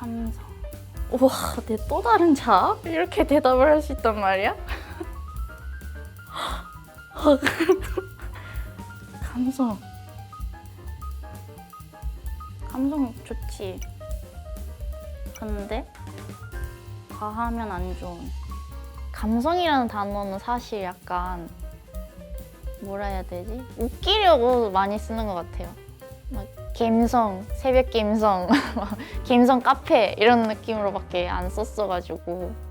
감성. 우와, 내 또 다른 자? 이렇게 대답을 할 수 있단 말이야? 감성. 감성 좋지. 근데 과하면 안 좋은. 감성이라는 단어는 사실 약간 뭐라 해야 되지? 웃기려고 많이 쓰는 것 같아요. 막 갬성, 새벽 갬성, 막 갬성 카페 이런 느낌으로밖에 안 썼어가지고